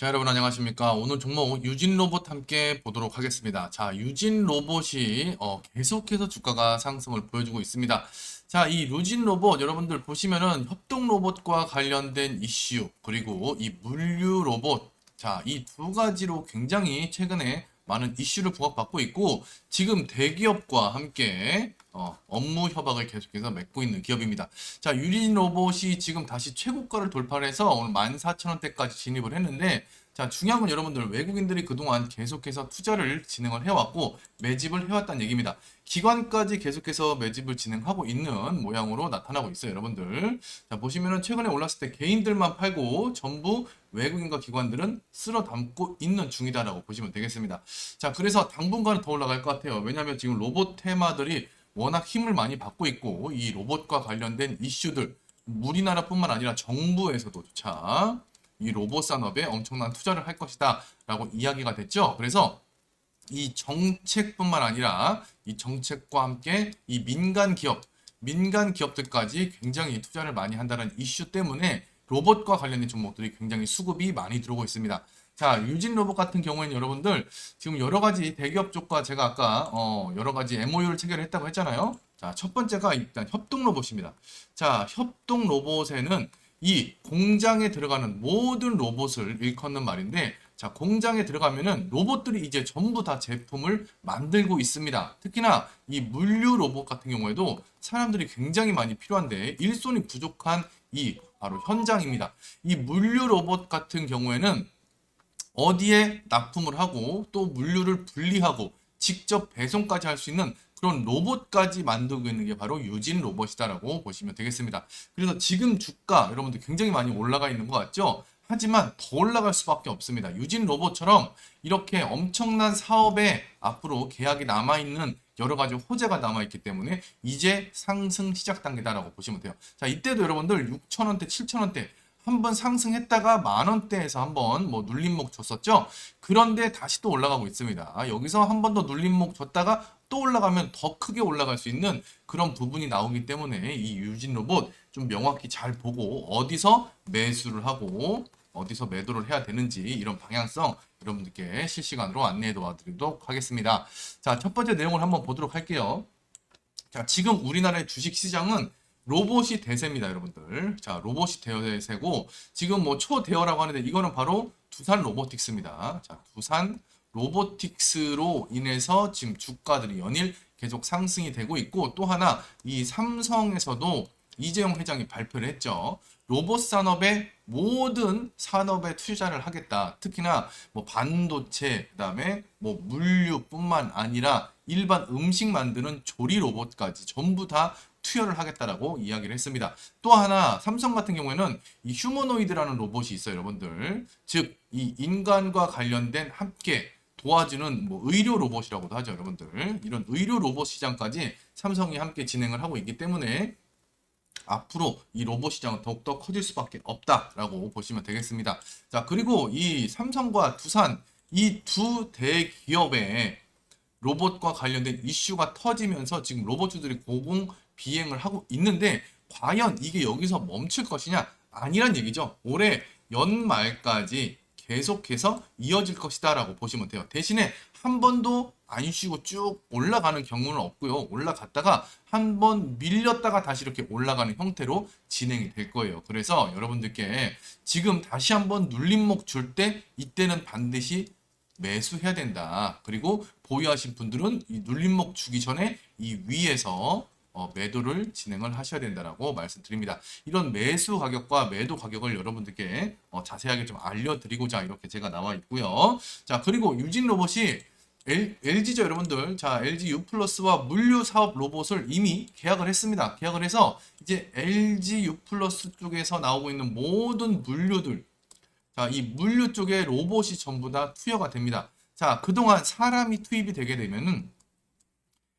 자, 여러분 안녕하십니까? 오늘 종목 유진 로봇 함께 보도록 하겠습니다. 자, 유진 로봇이 어, 계속해서 주가가 상승을 보여주고 있습니다. 자, 이 유진 로봇 여러분들 보시면은 협동 로봇과 관련된 이슈 그리고 이 물류 로봇 자, 이 두 가지로 굉장히 최근에 많은 이슈를 부각받고 있고 지금 대기업과 함께 어, 업무 협약을 계속해서 맺고 있는 기업입니다. 자, 유진 로봇이 지금 다시 최고가를 돌파를 해서 오늘 14,000원대까지 진입을 했는데 자, 중요한 건 여러분들 외국인들이 그동안 계속해서 투자를 진행을 해왔고 매집을 해왔다는 얘기입니다. 기관까지 계속해서 매집을 진행하고 있는 모양으로 나타나고 있어요, 여러분들. 자, 보시면은 최근에 올랐을 때 개인들만 팔고 전부 외국인과 기관들은 쓸어 담고 있는 중이다라고 보시면 되겠습니다. 자, 그래서 당분간은 더 올라갈 것 같아요. 왜냐하면 지금 로봇 테마들이 워낙 힘을 많이 받고 있고 이 로봇과 관련된 이슈들 우리나라뿐만 아니라 정부에서도조차 이 로봇 산업에 엄청난 투자를 할 것이다 라고 이야기가 됐죠. 그래서 이 정책뿐만 아니라 이 정책과 함께 이 민간 기업, 민간 기업들까지 굉장히 투자를 많이 한다는 이슈 때문에 로봇과 관련된 종목들이 굉장히 수급이 많이 들어오고 있습니다. 자, 유진 로봇 같은 경우에는 여러분들 지금 여러 가지 대기업 쪽과 제가 아까 어 여러 가지 MOU를 체결했다고 했잖아요. 자, 첫 번째가 일단 협동 로봇입니다. 자, 협동 로봇에는 이 공장에 들어가는 모든 로봇을 일컫는 말인데 자 공장에 들어가면은 로봇들이 이제 전부 다 제품을 만들고 있습니다. 특히나 이 물류 로봇 같은 경우에도 사람들이 굉장히 많이 필요한데 일손이 부족한 이 바로 현장입니다. 이 물류 로봇 같은 경우에는 어디에 납품을 하고 또 물류를 분리하고 직접 배송까지 할 수 있는 그런 로봇까지 만들고 있는 게 바로 유진 로봇이다라고 보시면 되겠습니다. 그래서 지금 주가 여러분들 굉장히 많이 올라가 있는 것 같죠? 하지만 더 올라갈 수밖에 없습니다. 유진 로봇처럼 이렇게 엄청난 사업에 앞으로 계약이 남아있는 여러 가지 호재가 남아있기 때문에 이제 상승 시작 단계다라고 보시면 돼요. 자, 이때도 여러분들 6,000원대, 7,000원대 한번 상승했다가 만 원대에서 한번 뭐 눌림목 줬었죠. 그런데 다시 또 올라가고 있습니다. 여기서 한 번 더 눌림목 줬다가 또 올라가면 더 크게 올라갈 수 있는 그런 부분이 나오기 때문에 이 유진 로봇 좀 명확히 잘 보고 어디서 매수를 하고 어디서 매도를 해야 되는지 이런 방향성 여러분들께 실시간으로 안내해 도와드리도록 하겠습니다. 자, 첫 번째 내용을 한번 보도록 할게요. 자, 지금 우리나라의 주식 시장은 로봇이 대세입니다, 여러분들. 자, 로봇이 대세고 지금 뭐 초대어라고 하는데 이거는 바로 두산 로보틱스입니다. 자, 두산 로보틱스로 인해서 지금 주가들이 연일 계속 상승이 되고 있고 또 하나 이 삼성에서도 이재용 회장이 발표를 했죠. 로봇 산업의 모든 산업에 투자를 하겠다. 특히나 뭐 반도체, 그다음에 뭐 물류뿐만 아니라 일반 음식 만드는 조리 로봇까지 전부 다 투여를 하겠다라고 이야기를 했습니다. 또 하나 삼성 같은 경우에는 이 휴머노이드라는 로봇이 있어요, 여러분들. 즉 이 인간과 관련된 함께 도와주는 뭐 의료 로봇이라고도 하죠, 여러분들. 이런 의료 로봇 시장까지 삼성이 함께 진행을 하고 있기 때문에 앞으로 이 로봇 시장은 더욱더 커질 수밖에 없다라고 보시면 되겠습니다. 자, 그리고 이 삼성과 두산 이 두 대기업의 로봇과 관련된 이슈가 터지면서 지금 로봇주들이 고공 비행을 하고 있는데 과연 이게 여기서 멈출 것이냐? 아니란 얘기죠. 올해 연말까지 계속해서 이어질 것이다라고 보시면 돼요. 대신에 한 번도 안 쉬고 쭉 올라가는 경우는 없고요. 올라갔다가 한 번 밀렸다가 다시 이렇게 올라가는 형태로 진행이 될 거예요. 그래서 여러분들께 지금 다시 한번 눌림목 줄 때 이때는 반드시 매수해야 된다. 그리고 보유하신 분들은 이 눌림목 주기 전에 이 위에서 어, 매도를 진행을 하셔야 된다라고 말씀드립니다. 이런 매수 가격과 매도 가격을 여러분들께 어, 자세하게 좀 알려드리고자 이렇게 제가 나와 있고요. 자 그리고 유진 로봇이 L, LG죠 여러분들. 자 LG U 플러스와 물류 사업 로봇을 이미 계약을 했습니다. 계약을 해서 이제 LG U 플러스 쪽에서 나오고 있는 모든 물류들 자, 이 물류 쪽에 로봇이 전부 다 투여가 됩니다. 자, 그동안 사람이 투입이 되게 되면은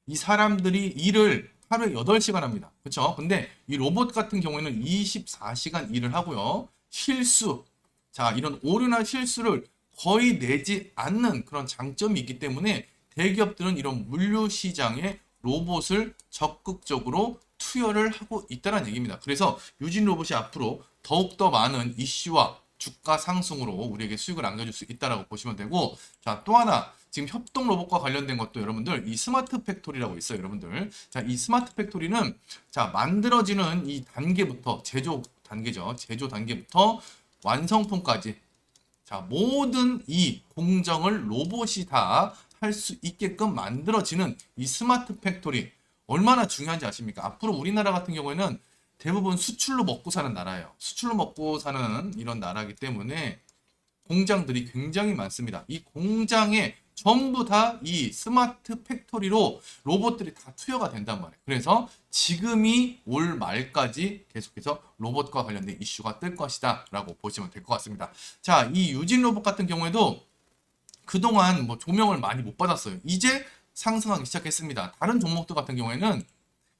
이 사람들이 일을 하루에 8시간 합니다. 그렇죠? 근데 이 로봇 같은 경우에는 24시간 일을 하고요. 실수. 자, 이런 오류나 실수를 거의 내지 않는 그런 장점이 있기 때문에 대기업들은 이런 물류 시장에 로봇을 적극적으로 투여를 하고 있다는 얘기입니다. 그래서 유진 로봇이 앞으로 더욱더 많은 이슈와 주가 상승으로 우리에게 수익을 안겨줄 수 있다라고 보시면 되고 자 또 하나 지금 협동 로봇과 관련된 것도 여러분들 이 스마트 팩토리라고 있어요 여러분들 자 이 스마트 팩토리는 자 만들어지는 이 단계부터 제조 단계죠 제조 단계부터 완성품까지 자 모든 이 공정을 로봇이 다 할 수 있게끔 만들어지는 이 스마트 팩토리 얼마나 중요한지 아십니까 앞으로 우리나라 같은 경우에는 대부분 수출로 먹고 사는 나라예요 수출로 먹고 사는 이런 나라이기 때문에 공장들이 굉장히 많습니다. 이 공장에 전부 다 이 스마트 팩토리로 로봇들이 다 투여가 된단 말이에요. 그래서 지금이 올 말까지 계속해서 로봇과 관련된 이슈가 뜰 것이다 라고 보시면 될 것 같습니다. 자, 이 유진 로봇 같은 경우에도 그동안 뭐 조명을 많이 못 받았어요. 이제 상승하기 시작했습니다. 다른 종목들 같은 경우에는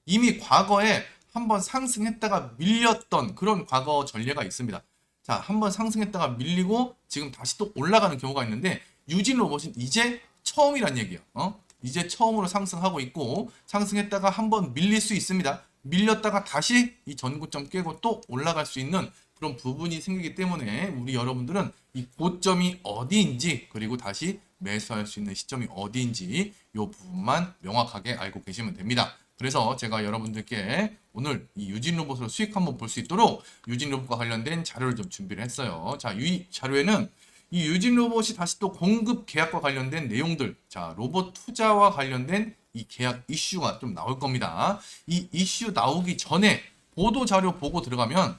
이미 과거에 한번 상승했다가 밀렸던 그런 과거 전례가 있습니다. 자, 한번 상승했다가 밀리고 지금 다시 또 올라가는 경우가 있는데 유진 로봇은 이제 처음이란 얘기예요. 어? 이제 처음으로 상승하고 있고 상승했다가 한번 밀릴 수 있습니다. 밀렸다가 다시 이 전고점 깨고 또 올라갈 수 있는 그런 부분이 생기기 때문에 우리 여러분들은 이 고점이 어디인지 그리고 다시 매수할 수 있는 시점이 어디인지 이 부분만 명확하게 알고 계시면 됩니다. 그래서 제가 여러분들께 오늘 이 유진 로봇으로 수익 한번 볼 수 있도록 유진 로봇과 관련된 자료를 좀 준비를 했어요. 자, 이 자료에는 이 유진 로봇이 다시 또 공급 계약과 관련된 내용들, 자, 로봇 투자와 관련된 이 계약 이슈가 좀 나올 겁니다. 이 이슈 나오기 전에 보도 자료 보고 들어가면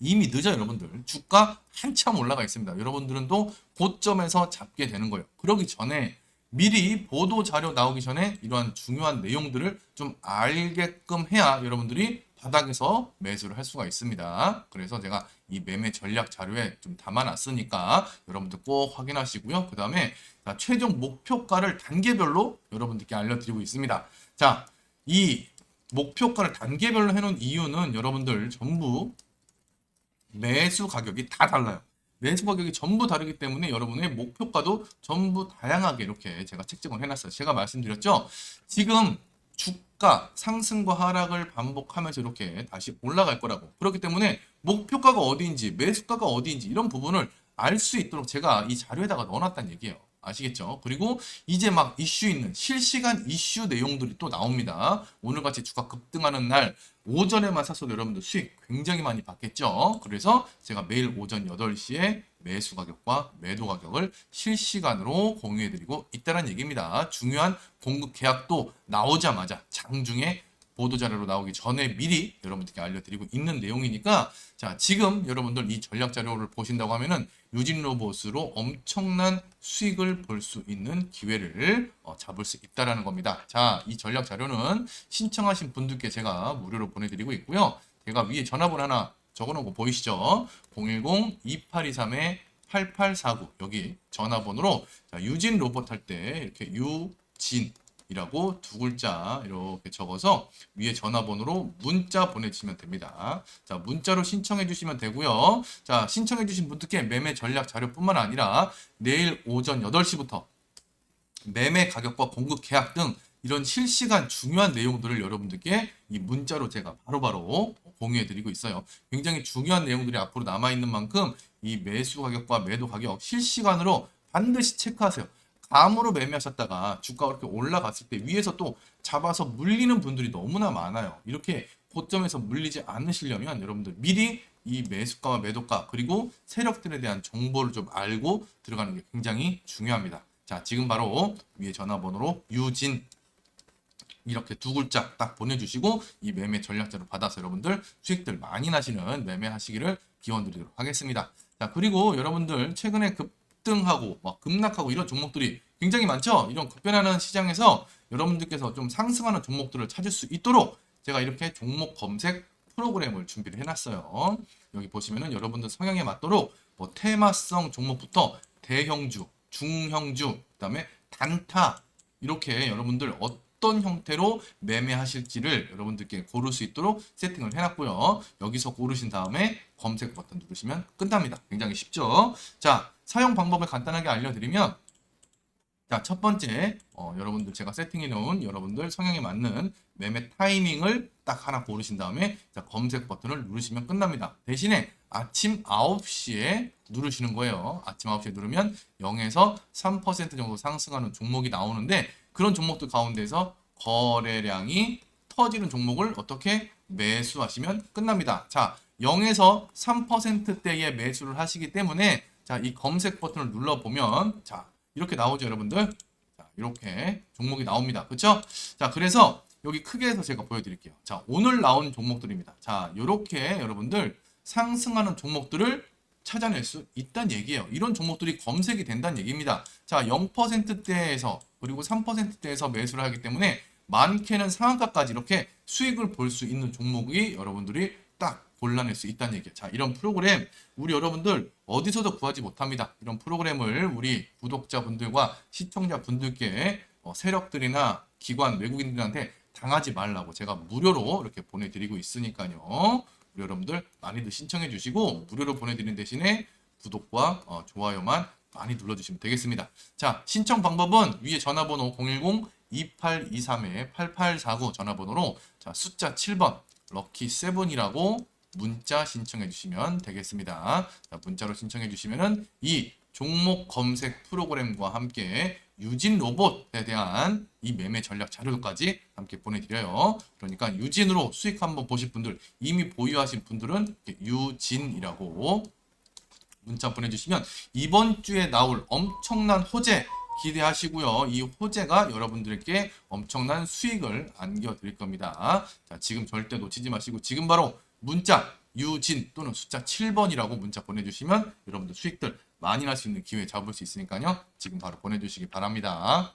이미 늦어요, 여러분들. 주가 한참 올라가 있습니다. 여러분들은 또 고점에서 잡게 되는 거예요. 그러기 전에 미리 보도 자료 나오기 전에 이러한 중요한 내용들을 좀 알게끔 해야 여러분들이 바닥에서 매수를 할 수가 있습니다. 그래서 제가 이 매매 전략 자료에 좀 담아놨으니까 여러분들 꼭 확인하시고요. 그 다음에 최종 목표가를 단계별로 여러분들께 알려드리고 있습니다. 자, 이 목표가를 단계별로 해놓은 이유는 여러분들 전부 매수 가격이 다 달라요. 매수 가격이 전부 다르기 때문에 여러분의 목표가도 전부 다양하게 이렇게 제가 책정을 해놨어요. 제가 말씀드렸죠. 지금 주 가 상승과 하락을 반복하면서 이렇게 다시 올라갈 거라고. 그렇기 때문에 목표가가 어디인지 매수가가 어디인지 이런 부분을 알 수 있도록 제가 이 자료에다가 넣어놨다는 얘기예요. 아시겠죠? 그리고 이제 막 이슈 있는 실시간 이슈 내용들이 또 나옵니다. 오늘같이 주가 급등하는 날 오전에만 사서 여러분들 수익 굉장히 많이 받겠죠? 그래서 제가 매일 오전 8시에 매수 가격과 매도 가격을 실시간으로 공유해드리고 있다는 얘기입니다. 중요한 공급 계약도 나오자마자 장중에 보도 자료로 나오기 전에 미리 여러분들께 알려드리고 있는 내용이니까 자 지금 여러분들 이 전략 자료를 보신다고 하면은 유진 로봇으로 엄청난 수익을 볼 수 있는 기회를 어, 잡을 수 있다라는 겁니다. 자 이 전략 자료는 신청하신 분들께 제가 무료로 보내드리고 있고요. 제가 위에 전화번호 하나 적어놓은 거 보이시죠? 010-2823-8849 여기 전화번호로 자, 유진 로봇 할 때 이렇게 유진 이라고 두 글자 이렇게 적어서 위에 전화번호로 문자 보내주시면 됩니다. 자, 문자로 신청해 주시면 되고요. 자, 신청해 주신 분들께 매매 전략 자료뿐만 아니라 내일 오전 8시부터 매매 가격과 공급 계약 등 이런 실시간 중요한 내용들을 여러분들께 이 문자로 제가 바로바로 공유해 드리고 있어요. 굉장히 중요한 내용들이 앞으로 남아 있는 만큼 이 매수 가격과 매도 가격 실시간으로 반드시 체크하세요. 감으로 매매하셨다가 주가가 이렇게 올라갔을 때 위에서 또 잡아서 물리는 분들이 너무나 많아요. 이렇게 고점에서 물리지 않으시려면 여러분들 미리 이 매수가와 매도가 그리고 세력들에 대한 정보를 좀 알고 들어가는 게 굉장히 중요합니다. 자, 지금 바로 위에 전화번호로 유진 이렇게 두 글자 딱 보내주시고 이 매매 전략자를 받아서 여러분들 수익들 많이 나시는 매매하시기를 기원 드리도록 하겠습니다. 자, 그리고 여러분들 최근에 급 등하고 막 급락하고 이런 종목들이 굉장히 많죠. 이런 급변하는 시장에서 여러분들께서 좀 상승하는 종목들을 찾을 수 있도록 제가 이렇게 종목 검색 프로그램을 준비를 해놨어요. 여기 보시면은 여러분들 성향에 맞도록 뭐 테마성 종목부터 대형주, 중형주, 그다음에 단타 이렇게 여러분들 어떤 형태로 매매하실지를 여러분들께 고를 수 있도록 세팅을 해놨고요. 여기서 고르신 다음에 검색 버튼 누르시면 끝납니다. 굉장히 쉽죠? 자, 사용 방법을 간단하게 알려드리면 자, 첫 번째, 어, 여러분들 제가 세팅해 놓은 여러분들 성향에 맞는 매매 타이밍을 딱 하나 고르신 다음에 자, 검색 버튼을 누르시면 끝납니다. 대신에 아침 9시에 누르시는 거예요. 아침 9시에 누르면 0에서 3% 정도 상승하는 종목이 나오는데 그런 종목들 가운데서 거래량이 터지는 종목을 어떻게 매수하시면 끝납니다. 자, 0에서 3%대의 매수를 하시기 때문에 자, 이 검색 버튼을 눌러 보면 자, 이렇게 나오죠, 여러분들. 자, 이렇게 종목이 나옵니다. 그렇죠? 자, 그래서 여기 크게 해서 제가 보여 드릴게요. 자, 오늘 나온 종목들입니다. 자, 요렇게 여러분들 상승하는 종목들을 찾아낼 수 있다는 얘기예요. 이런 종목들이 검색이 된다는 얘기입니다. 자, 0%대에서 그리고 3%대에서 매수를 하기 때문에 많게는 상한가까지 이렇게 수익을 볼 수 있는 종목이 여러분들이 딱 골라낼 수 있다는 얘기예요. 자, 이런 프로그램 우리 여러분들 어디서도 구하지 못합니다. 이런 프로그램을 우리 구독자분들과 시청자분들께 어, 세력들이나 기관 외국인들한테 당하지 말라고 제가 무료로 이렇게 보내드리고 있으니까요. 우리 여러분들 많이들 신청해 주시고 무료로 보내드리는 대신에 구독과 어, 좋아요만 많이 눌러주시면 되겠습니다. 자, 신청 방법은 위에 전화번호 010-2823-8849 전화번호로 자, 숫자 7번 럭키 7이라고 문자 신청해 주시면 되겠습니다. 자, 문자로 신청해 주시면은 이 종목 검색 프로그램과 함께 유진 로봇에 대한 이 매매 전략 자료까지 함께 보내드려요. 그러니까 유진으로 수익 한번 보실 분들 이미 보유하신 분들은 유진이라고 문자 보내주시면 이번 주에 나올 엄청난 호재 기대하시고요. 이 호재가 여러분들께 엄청난 수익을 안겨드릴 겁니다. 자, 지금 절대 놓치지 마시고 지금 바로 문자 유진 또는 숫자 7번이라고 문자 보내주시면 여러분들 수익들 많이 날 수 있는 기회 잡을 수 있으니까요. 지금 바로 보내주시기 바랍니다.